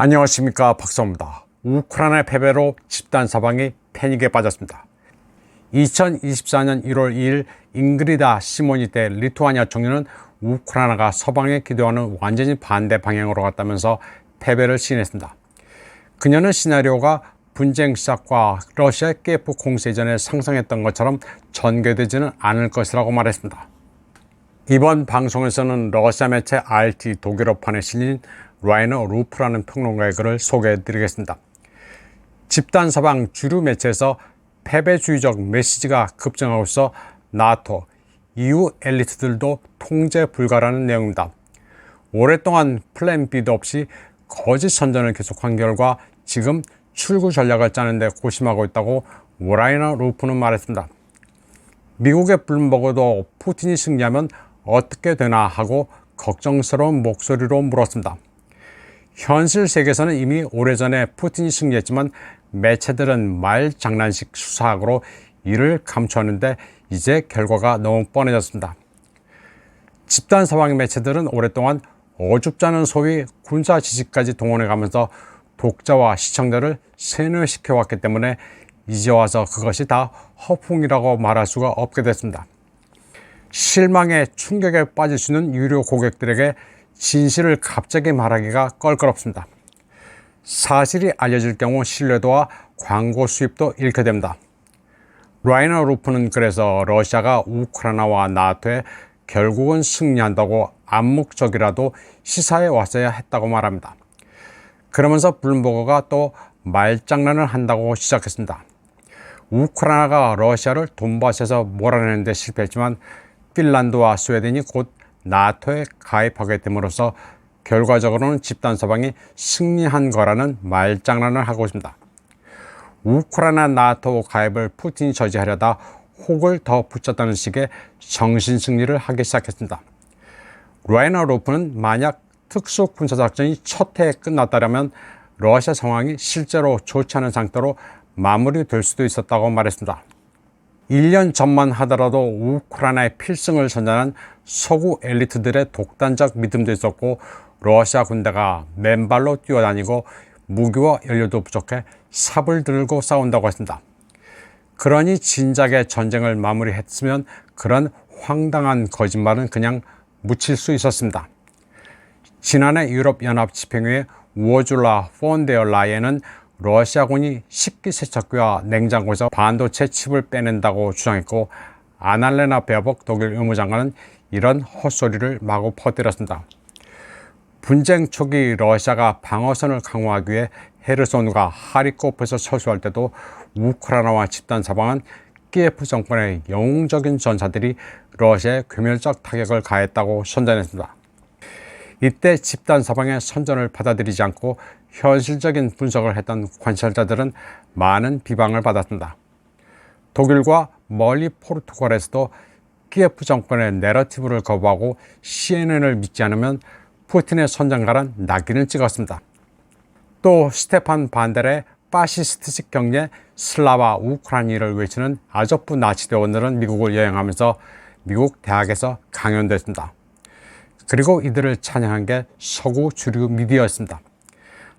안녕하십니까 박사입니다. 우크라이나 패배로 집단 사방이 패닉에 빠졌습니다. 2024년 1월 2일 잉그리다 시모니 때 리투아니아 총리는 우크라이나가 서방에 기대하는 완전히 반대 방향으로 갔다면서 패배를 시인했습니다. 그녀는 시나리오가 분쟁 시작과 러시아 키예프 공세 전에 상상했던 것처럼 전개되지는 않을 것이라고 말했습니다. 이번 방송에서는 러시아 매체 RT 독일어판에 실린 라이너 루프라는 평론가의 글을 소개해 드리겠습니다. 집단 서방 주류 매체에서 패배주의적 메시지가 급증하고 있어 나토, EU 엘리트들도 통제 불가라는 내용입니다. 오랫동안 플랜 B도 없이 거짓 선전을 계속한 결과 지금 출구 전략을 짜는데 고심하고 있다고 라이너 루프는 말했습니다. 미국의 블룸버그도 푸틴이 승리하면 어떻게 되나 하고 걱정스러운 목소리로 물었습니다. 현실 세계에서는 이미 오래전에 푸틴이 승리했지만 매체들은 말 장난식 수사학으로 이를 감추었는데 이제 결과가 너무 뻔해졌습니다. 집단 사방 매체들은 오랫동안 어줍지 않은 소위 군사 지식까지 동원해 가면서 독자와 시청자를 세뇌시켜 왔기 때문에 이제 와서 그것이 다 허풍이라고 말할 수가 없게 됐습니다. 실망에 충격에 빠질 수 있는 유료 고객들에게 진실을 갑자기 말하기가 껄끄럽습니다. 사실이 알려질 경우 신뢰도와 광고 수입도 잃게 됩니다. 라이너 루프는 그래서 러시아가 우크라이나와 나토에 결국은 승리한다고 암묵적이라도 시사해 왔어야 했다고 말합니다. 그러면서 블룸버그가 또 말장난을 한다고 시작했습니다. 우크라이나가 러시아를 돈바스에서 몰아내는데 실패했지만 핀란드와 스웨덴이 곧 나토에 가입하게 됨으로써 결과적으로는 집단 서방이 승리한 거라는 말장난을 하고 있습니다. 우크라이나 나토 가입을 푸틴이 저지하려다 혹을 더 붙였다는 식의 정신 승리를 하기 시작했습니다. 라이너 로프는 만약 특수 군사 작전이 첫 해에 끝났다면 러시아 상황이 실제로 좋지 않은 상태로 마무리될 수도 있었다고 말했습니다. 1년 전만 하더라도 우크라이나의 필승을 선전한 서구 엘리트들의 독단적 믿음도 있었고 러시아 군대가 맨발로 뛰어다니고 무기와 연료도 부족해 삽을 들고 싸운다고 했습니다. 그러니 진작에 전쟁을 마무리했으면 그런 황당한 거짓말은 그냥 묻힐 수 있었습니다. 지난해 유럽연합 집행위의 우어줄라 폰데어 라이에는 러시아군이 식기 세척기와 냉장고에서 반도체 칩을 빼낸다고 주장했고 아날레나 베어복 독일 의무장관은 이런 헛소리를 마구 퍼뜨렸습니다. 분쟁 초기 러시아가 방어선을 강화하기 위해 헤르손과 하리코프에서 철수할 때도 우크라이나와 집단 사방은 키예프 정권의 영웅적인 전사들이 러시아에 괴멸적 타격을 가했다고 선전했습니다. 이때 집단 사방의 선전을 받아들이지 않고 현실적인 분석을 했던 관찰자들은 많은 비방을 받았습니다. 독일과 멀리 포르투갈에서도 키예프 정권의 내러티브를 거부하고 CNN을 믿지 않으면 푸틴의 선전가란 낙인을 찍었습니다. 또 스테판 반델의 파시스트식 경제 슬라바 우크라이나를 외치는 아조프 나치 대원들은 미국을 여행하면서 미국 대학에서 강연됐습니다. 그리고 이들을 찬양한 게 서구 주류 미디어였습니다.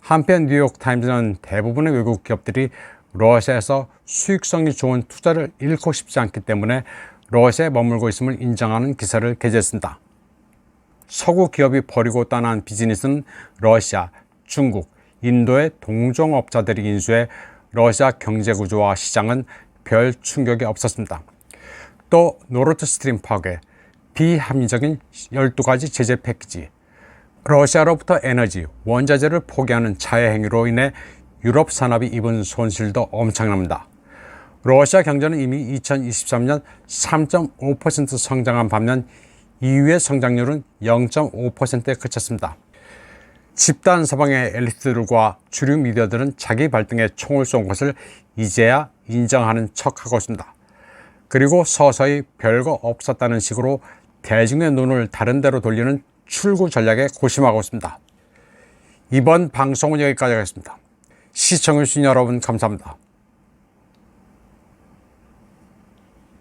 한편 뉴욕타임즈는 대부분의 외국 기업들이 러시아에서 수익성이 좋은 투자를 잃고 싶지 않기 때문에 러시아에 머물고 있음을 인정하는 기사를 게재했습니다. 서구 기업이 버리고 떠난 비즈니스는 러시아, 중국, 인도의 동종업자들이 인수해 러시아 경제 구조와 시장은 별 충격이 없었습니다. 또 노르트 스트림 파괴, 비합리적인 12가지 제재 패키지, 러시아로부터 에너지, 원자재를 포기하는 자해 행위로 인해 유럽 산업이 입은 손실도 엄청납니다. 러시아 경제는 이미 2023년 3.5% 성장한 반면 EU의 성장률은 0.5%에 그쳤습니다. 집단 서방의 엘리트들과 주류 미디어들은 자기 발등에 총을 쏜 것을 이제야 인정하는 척하고 있습니다. 그리고 서서히 별거 없었다는 식으로 대중의 눈을 다른 데로 돌리는 출구 전략에 고심하고 있습니다. 이번 방송은 여기까지 하겠습니다. 시청해주신 여러분 감사합니다.